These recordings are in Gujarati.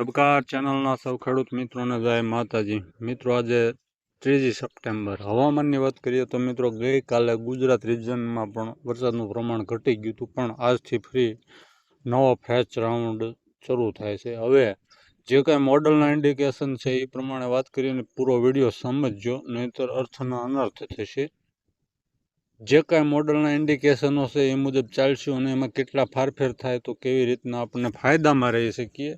નમસ્કાર ચેનલના સૌ ખેડૂત મિત્રોને જય માતાજી. મિત્રો, આજે ત્રીજી સપ્ટેમ્બર. હવામાનની વાત કરીએ તો મિત્રો, ગઈકાલે ગુજરાત રિજનમાં પણ વરસાદનું પ્રમાણ ઘટી ગયું હતું, પણ આજથી ફ્રી નવો ફેચ રાઉન્ડ શરૂ થાય છે. હવે જે કાંઈ મોડલના ઇન્ડિકેશન છે, એ પ્રમાણે વાત કરીને પૂરો વીડિયો સમજજો, નહીંતર અર્થનો અનર્થ થશે. જે કાંઈ મોડલના ઇન્ડિકેશનો છે, એ મુજબ ચાલશું અને એમાં કેટલા ફારફેર થાય, તો કેવી રીતના આપણને ફાયદામાં રહી શકીએ?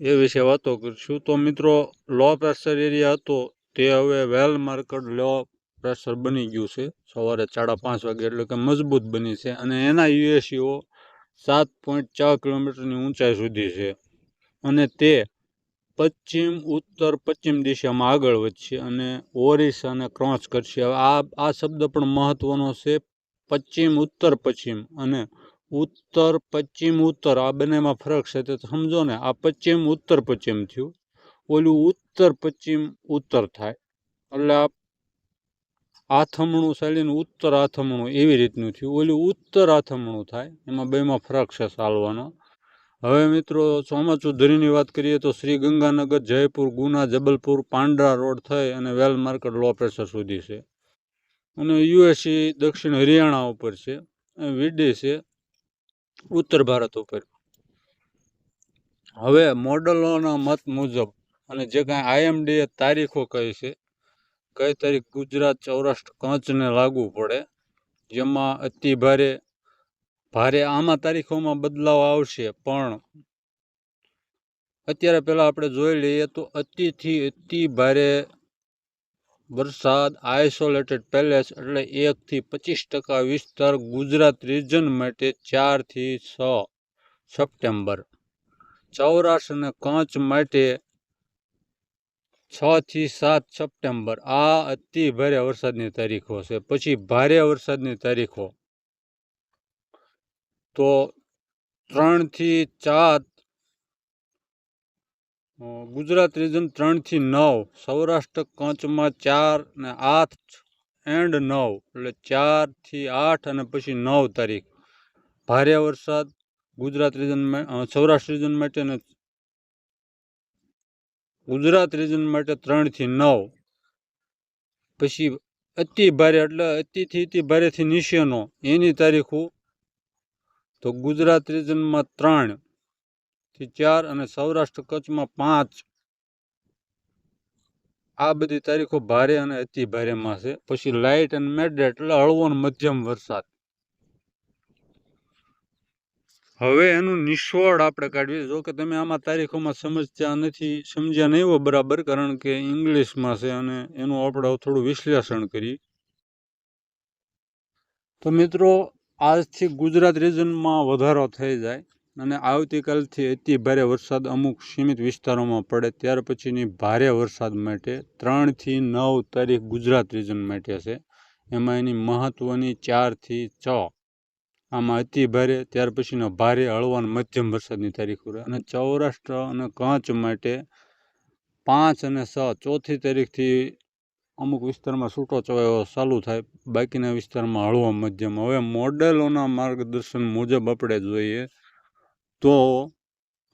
એ વિશે વાતો કરીશું. તો મિત્રો, લો પ્રેશર એરિયા હતો, તે હવે વેલ માર્કડ લો પ્રેશર બની ગયું છે. સવારે સાડા પાંચ વાગે એટલે કે મજબૂત બની છે અને એના યુએસીઓ સાત પોઈન્ટ ચાર કિલોમીટરની ઊંચાઈ સુધી છે. અને તે પશ્ચિમ, ઉત્તર, પશ્ચિમ દિશામાં આગળ વધશે અને ઓરિસ્સાને ક્રોસ કરશે. આ આ શબ્દ પણ મહત્વનો છે. પશ્ચિમ, ઉત્તર, પશ્ચિમ અને ઉત્તર, પશ્ચિમ, ઉત્તર, આ બંનેમાં ફરક છે. તો સમજો ને, આ પશ્ચિમ, ઉત્તર, પશ્ચિમ થયું. ઓલું ઉત્તર, પશ્ચિમ, ઉત્તર થાય. એટલે આ આથમણું શૈલીનું ઉત્તર આથમણું એવી રીતનું થયું. ઓલું ઉત્તર આથમણું થાય. એમાં બેમાં ફરક છે ચાલવાનો હવે મિત્રો ચોમાસું ધરીની વાત કરીએ તો શ્રી ગંગાનગર, જયપુર, ગુના, જબલપુર, પાંડરા રોડ થઈ અને વેલ માર્કેટ લો પ્રેશર સુધી છે. અને યુએસી દક્ષિણ હરિયાણા ઉપર છે. વીડી છે. ઉત્તર ભારત ઉપર. હવે મોડલોના મત મુજબ અને જે કાંઈ આઈએમડીએ તારીખો કહી છે, કઈ તારીખ ગુજરાત સૌરાષ્ટ્ર કચ્છને લાગુ પડે, જેમાં અતિ ભારે ભારે આમાં તારીખોમાં બદલાવ આવશે, પણ અત્યારે પહેલાં આપણે જોઈ લઈએ તો અતિથી અતિ ભારે વરસાદ આઇસોલેટેડ પેલેસ એટલે એકથી પચીસ ટકા વિસ્તાર ગુજરાત રિજન માટે ચારથી છ સપ્ટેમ્બર. સૌરાષ્ટ્ર અને કચ્છ માટે છ થી સાત સપ્ટેમ્બર. આ અતિ ભારે વરસાદની તારીખો છે. પછી ભારે વરસાદની તારીખો. તો ત્રણથી ચાર ગુજરાત રિજન ત્રણથી નવ, સૌરાષ્ટ્ર કચ્છમાં ચાર ને આઠ એન્ડ નવ, એટલે ચારથી આઠ અને પછી નવ તારીખ. ભારે વરસાદ ગુજરાત રિજન સૌરાષ્ટ્ર રિજન માટે ને ગુજરાત રિજન માટે ત્રણથી નવ. પછી અતિ ભારે, એટલે અતિથી અતિ ભારેથી નીચેનો, એની તારીખો તો ગુજરાત રિજનમાં ત્રણ થી ચાર અને સૌરાષ્ટ્ર કચ્છમાં પાંચ. આ બધી તારીખો ભારે અને અતિ ભારેમાં છે. પછી લાઇટ અને મેડ એટલે હળવો મધ્યમ વરસાદ. હવે એનું નિષ્ફળ આપણે કાઢીએ જો કે તમે આમાં તારીખોમાં સમજ્યા નથી, સમજ્યા નહીં હો બરાબર, કારણ કે ઇંગ્લિશમાં છે અને એનું આપણે થોડું વિશ્લેષણ કરીએ. તો મિત્રો, આજથી ગુજરાત રિજનમાં વધારો થઈ જાય. અને આવતીકાલથી અતિ ભારે વરસાદ અમુક સીમિત વિસ્તારોમાં પડે, ત્યાર પછીની ભારે વરસાદ માટે ત્રણથી નવ તારીખ ગુજરાત રિજન માટે છે. એમાં એની મહત્ત્વની ચારથી છ. આમાં અતિ ભારે, ત્યાર પછીનો ભારે હળવાન મધ્યમ વરસાદની તારીખો રહે અને સૌરાષ્ટ્ર અને કચ્છ માટે પાંચ અને છ, ચોથી તારીખથી અમુક વિસ્તારમાં છૂટો છવાયો ચાલુ થાય. બાકીના વિસ્તારમાં હળવો મધ્યમ. હવે મોડેલોના માર્ગદર્શન મુજબ આપણે જોઈએ તો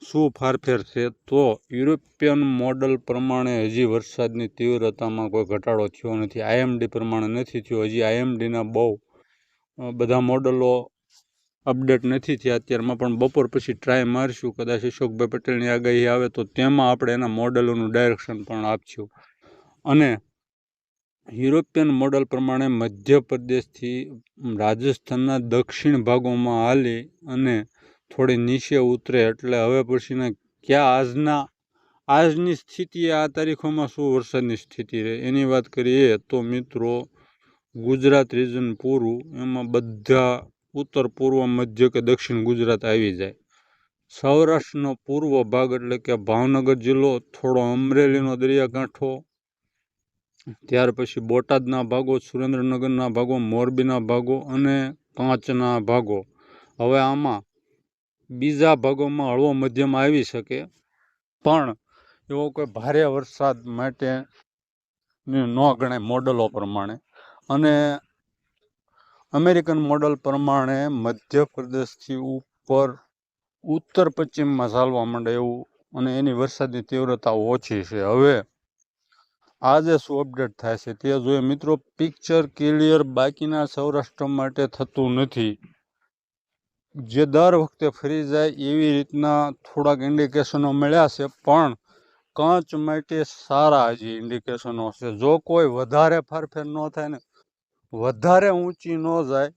શું ફારફેર છે? તો યુરોપિયન મોડલ પ્રમાણે હજી વરસાદની તીવ્રતામાં કોઈ ઘટાડો થયો નથી. આઈએમડી પ્રમાણે નથી થયો. હજી આઈએમડીના બહુ બધા મોડલો અપડેટ નથી થયા અત્યારમાં. પણ બપોર પછી ટ્રાય મારશું. કદાચ અશોકભાઈ પટેલની આગાહી આવે તો તેમાં આપણે એના મોડલોનું ડાયરેક્શન પણ આપશું. અને યુરોપિયન મોડલ પ્રમાણે મધ્યપ્રદેશથી રાજસ્થાનના દક્ષિણ ભાગોમાં હાલી અને થોડી નીચે ઉતરે એટલે હવે પછીના ક્યાં આજના, આજની સ્થિતિ આ તારીખોમાં શું વરસાદની સ્થિતિ રહે? એની વાત કરીએ તો મિત્રો, ગુજરાત રિજન પૂરું, એમાં બધા ઉત્તર પૂર્વ, મધ્ય કે દક્ષિણ ગુજરાત આવી જાય. સૌરાષ્ટ્રનો પૂર્વ ભાગ એટલે કે ભાવનગર જિલ્લો, થોડો અમરેલીનો દરિયાકાંઠો, ત્યાર પછી બોટાદના ભાગો, સુરેન્દ્રનગરના ભાગો, મોરબીના ભાગો અને કાંચના ભાગો. હવે આમાં બીજા ભાગોમાં હળવો મધ્યમ આવી શકે. પણ એવો કોઈ ભારે વરસાદ માટે ન ગણાય મોડલો પ્રમાણે. અને અમેરિકન મોડલ પ્રમાણે મધ્યપ્રદેશથી ઉપર ઉત્તર પશ્ચિમમાં ચાલવા માંડે એવું અને એની વરસાદની તીવ્રતા ઓછી છે. હવે આજે શું અપડેટ થાય છે તે જોઈએ. મિત્રો પિક્ચર ક્લિયર બાકીના સૌરાષ્ટ્ર માટે થતું નથી. જે દર વખતે ફરી જાય એવી રીતના થોડાક ઇન્ડિકેશનો મળ્યા છે, પણ કંચ માટે સારા હજી ઇન્ડિકેશનો છે. જો કોઈ વધારે ફરફેર ન થાય ને, વધારે ઊંચી ન જાય,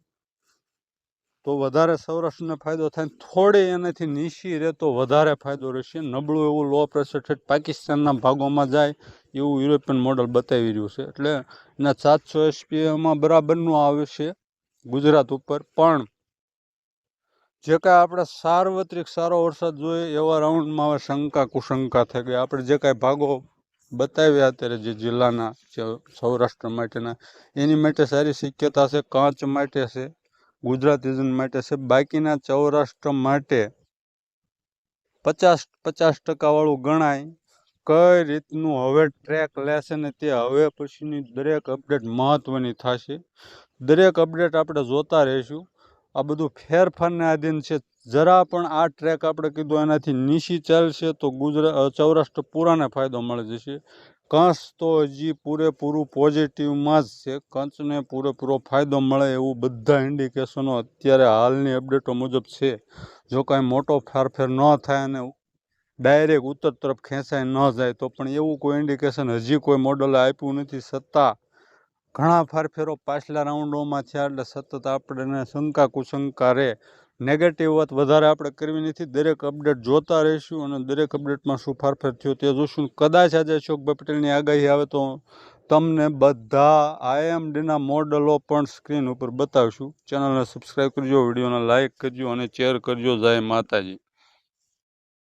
તો વધારે સૌરાષ્ટ્રને ફાયદો થાય થોડી એનાથી નીચી રહે તો વધારે ફાયદો રહેશે. નબળું એવું લો પ્રેશર છે પાકિસ્તાનના ભાગોમાં જાય એવું યુરોપિયન મોડલ બતાવી રહ્યું છે. એટલે એના સાતસો એસપીએમાં બરાબરનું આવે છે ગુજરાત ઉપર, પણ જે કાંઈ આપણે સાર્વત્રિક સારો વરસાદ જોઈએ, એવા રાઉન્ડમાં હવે શંકા કુશંકા થઈ ગઈ. આપણે જે કાંઈ ભાગો બતાવ્યા અત્યારે જે જિલ્લાના, જે સૌરાષ્ટ્ર માટેના, એની માટે સારી શક્યતા છે, કાંચ માટે છે, ગુજરાત રિજન માટે છે. બાકીના સૌરાષ્ટ્ર માટે પચાસ પચાસ ટકાવાળું ગણાય. કઈ રીતનું હવે ટ્રેક લેશે ને તે હવે પછીની દરેક અપડેટ મહત્ત્વની થશે. દરેક અપડેટ આપણે જોતા રહીશું. આ બધું ફેરફારને આધીન છે. જરા પણ આ ટ્રેક આપણે કીધું એનાથી નીચી ચાલશે તો ગુજરાત સૌરાષ્ટ્ર પૂરાને ફાયદો મળી જશે. કંસ તો હજી પૂરેપૂરું પોઝિટિવમાં જ છે. કંચને પૂરેપૂરો ફાયદો મળે એવું બધા ઇન્ડિકેશનો અત્યારે હાલની અપડેટો મુજબ છે. જો કાંઈ મોટો ફેરફેર ન થાય અને ડાયરેક્ટ ઉત્તર તરફ ખેંચાઈ ન જાય તો પણ એવું કોઈ ઇન્ડિકેશન હજી કોઈ મોડલે આપ્યું નથી. છતાં ઘણા ફારફેરો પાછલા રાઉન્ડોમાં છે એટલે સતત આપણે શંકા કુશંકા રહે. નેગેટિવ વાત વધારે આપણે કરવી નથી. દરેક અપડેટ જોતા રહીશું અને દરેક અપડેટમાં શું ફારફેર થયો તે જોશું. કદાચ આજે અશોકભાઈ પટેલની આગાહી આવે તો તમને બધા આઈએમડીના મોડલો પણ સ્ક્રીન ઉપર બતાવશું. ચેનલને સબસ્ક્રાઈબ કરજો, વિડીયોને લાઇક કરજો અને શેર કરજો. જય માતાજી.